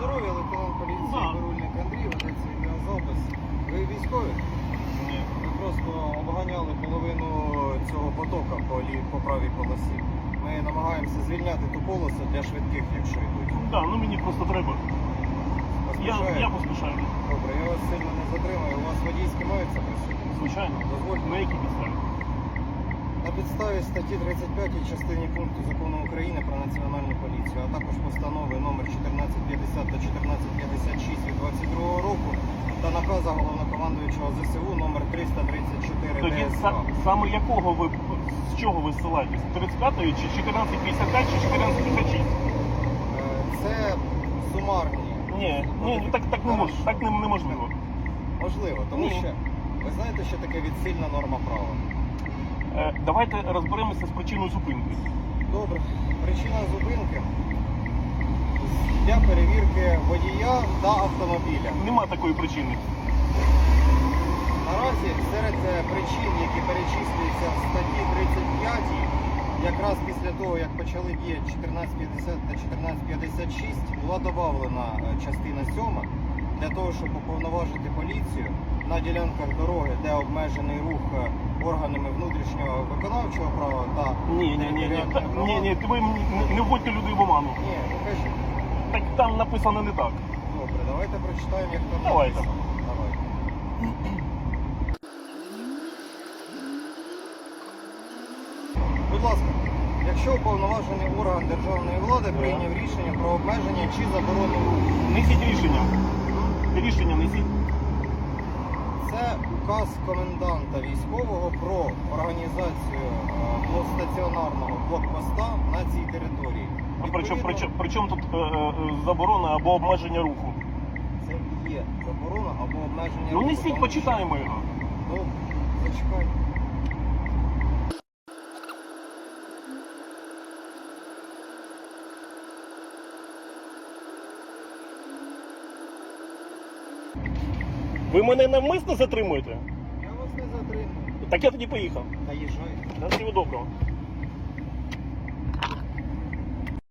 здоров'я, лейтенант поліції Да. Андрій, ведеться відеозапис. Ви військові? Ні. Ви просто обганяли половину цього потока по, лі- по правій полосі. Ми намагаємося звільняти ту полосу для швидких, якщо йдуть. Да, ну мені просто треба. Я, Поспішаєте? я поспішаю. Добре, я вас сильно не затримую. У вас водійські маються присутні? Звичайно. Дозвольте. На якій підставі? На підставі статті 35 частині пункту закону України про національну поліцію, а також постанови номер 1450 та 1456 від 22 року та наказа головнокомандуючого ЗСУ номер 334 Тоді ДСК. са- саме якого ви з чого ви ссилаєтесь? 35 чи 1455 чи 1456? Е, Це сумарні. Ні, ні, ні, так, так, не мож, так не, неможливо. Можливо, тому Ні. що ви знаєте, що таке відсильна норма права. Е, давайте розберемося з причиною зупинки. Добре, причина зупинки для перевірки водія та автомобіля. Нема такої причини. Наразі серед е, причин, які перечислюються в статті 35, якраз після того, як почали діяти 1450 та 1456, була додавлена е, частина 7 для того, щоб уповноважити поліцію на ділянках дороги, де обмежений рух органами внутрішнього виконавчого права та Ні, ні, ні, ні. територіального Та- права. Ні, ви мені не- не вводьте людей в оману. Ні, ну кажіть. Так там написано не так. Добре, давайте прочитаємо, як там Давайте. написано. Давайте. Будь ласка, якщо уповноважений орган державної влади прийняв рішення про обмеження чи заборону руху, Несіть рішення. Рішення несіть. Це указ коменданта військового про організацію е, стаціонарного блокпоста на цій території. А при чому, при, чому- при чому тут е, е, заборона або обмеження руху? Це і є заборона або обмеження Ну руху, несіть, тому що- почитаємо його. Ну, зачекайте. Ви мене навмисно затримуєте? Я вас не затримую. Так я тоді поїхав. Та їжджай. На всього доброго.